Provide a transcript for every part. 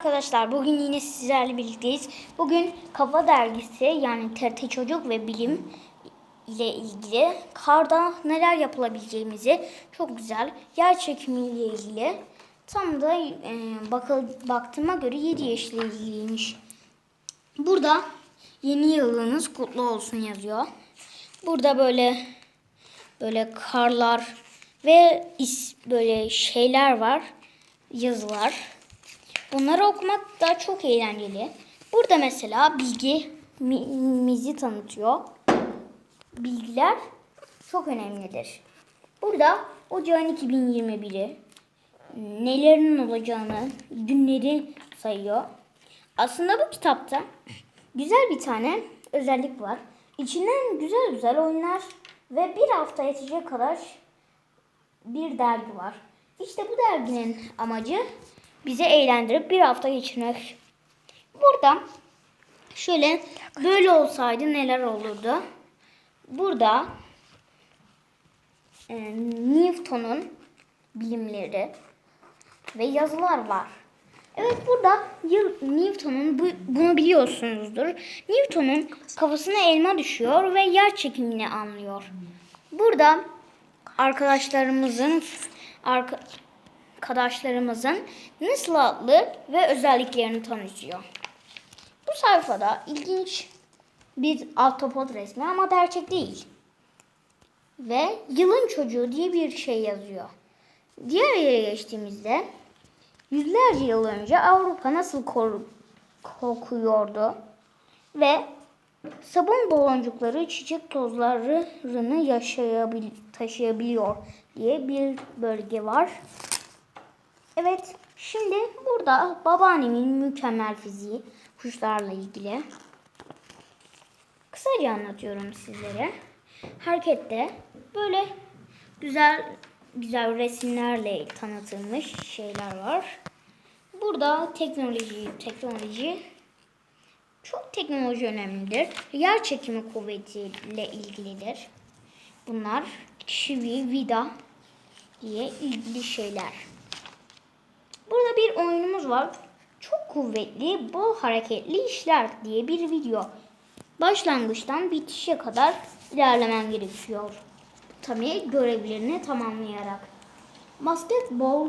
Arkadaşlar bugün yine sizlerle birlikteyiz. Bugün Kafa Dergisi yani TRT Çocuk ve Bilim ile ilgili karda neler yapılabileceğimizi çok güzel yer çekimi ile ilgili tam da e, bakıl, baktığıma göre 7 yaşla ilgiliymiş. Burada yeni yılınız kutlu olsun yazıyor. Burada böyle böyle karlar ve is, böyle şeyler var. Yazılar. Bunları okumak da çok eğlenceli. Burada mesela bilgi mi- mizi tanıtıyor. Bilgiler çok önemlidir. Burada ocağın 2021'i, nelerin olacağını, günleri sayıyor. Aslında bu kitapta güzel bir tane özellik var. İçinden güzel güzel oyunlar ve bir hafta yetecek kadar bir dergi var. İşte bu derginin amacı bizi eğlendirip bir hafta geçirmek. Burada şöyle böyle olsaydı neler olurdu? Burada e, Newton'un bilimleri ve yazılar var. Evet burada Newton'un bu, bunu biliyorsunuzdur. Newton'un kafasına elma düşüyor ve yer çekimini anlıyor. Burada arkadaşlarımızın arka, arkadaşlarımızın nasıl adlı ve özelliklerini tanıtıyor. Bu sayfada ilginç bir ahtapot resmi ama gerçek değil. Ve yılın çocuğu diye bir şey yazıyor. Diğer yere geçtiğimizde yüzlerce yıl önce Avrupa nasıl kokuyordu ve sabun baloncukları çiçek tozlarını yaşayabil taşıyabiliyor diye bir bölge var. Evet, şimdi burada babaannemin mükemmel fiziği kuşlarla ilgili. Kısaca anlatıyorum sizlere. Harekette böyle güzel güzel resimlerle tanıtılmış şeyler var. Burada teknoloji, teknoloji çok teknoloji önemlidir. Yer çekimi kuvvetiyle ilgilidir. Bunlar çivi, vida diye ilgili şeyler. Oyunumuz var. Çok kuvvetli, bol hareketli işler diye bir video. Başlangıçtan bitişe kadar ilerlemen gerekiyor. Tabii görevlerini tamamlayarak. Basketbol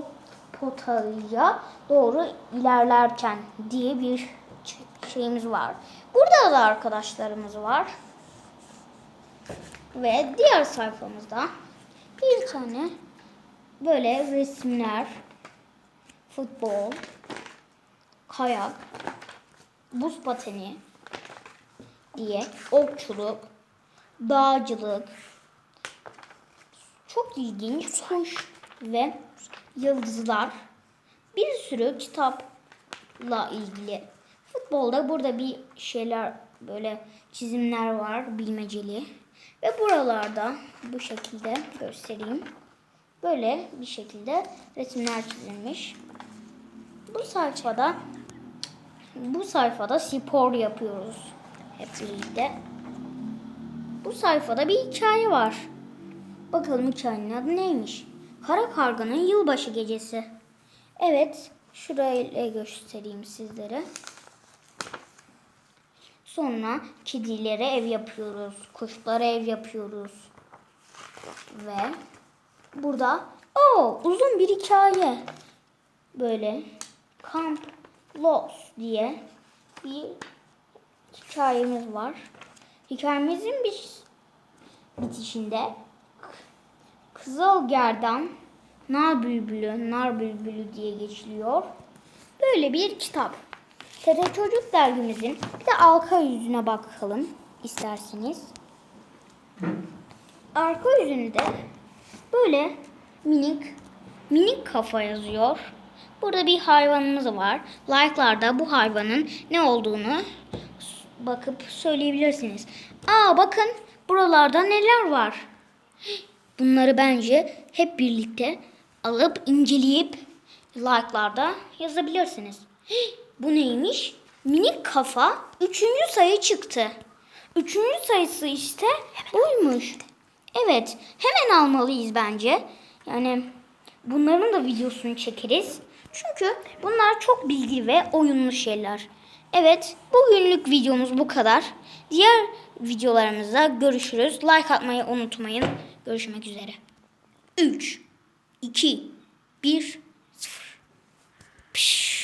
potaya doğru ilerlerken diye bir şeyimiz var. Burada da arkadaşlarımız var. Ve diğer sayfamızda bir tane böyle resimler, futbol, kayak, buz pateni diye okçuluk, dağcılık, çok ilginç kuş ve yıldızlar, bir sürü kitapla ilgili. Futbolda burada bir şeyler böyle çizimler var bilmeceli. Ve buralarda bu şekilde göstereyim. Böyle bir şekilde resimler çizilmiş. Bu sayfada bu sayfada spor yapıyoruz hep birlikte. Bu sayfada bir hikaye var. Bakalım hikayenin adı neymiş? Kara Karga'nın yılbaşı gecesi. Evet, şurayla göstereyim sizlere. Sonra kedilere ev yapıyoruz, kuşlara ev yapıyoruz. Ve burada o uzun bir hikaye. Böyle Camp Lost diye bir hikayemiz var. Hikayemizin bir bitişinde Kızıl Gerdan Nar Bülbülü, Nar Bülbülü diye geçiliyor. Böyle bir kitap. TRT Çocuk dergimizin bir de arka yüzüne bakalım isterseniz. Arka yüzünde böyle minik minik kafa yazıyor. Burada bir hayvanımız var. Like'larda bu hayvanın ne olduğunu bakıp söyleyebilirsiniz. Aa bakın buralarda neler var. Bunları bence hep birlikte alıp inceleyip like'larda yazabilirsiniz. Bu neymiş? Minik kafa üçüncü sayı çıktı. Üçüncü sayısı işte buymuş. Evet hemen almalıyız bence. Yani Bunların da videosunu çekeriz. Çünkü bunlar çok bilgi ve oyunlu şeyler. Evet bugünlük videomuz bu kadar. Diğer videolarımızda görüşürüz. Like atmayı unutmayın. Görüşmek üzere. 3, 2, 1, 0. Pişt.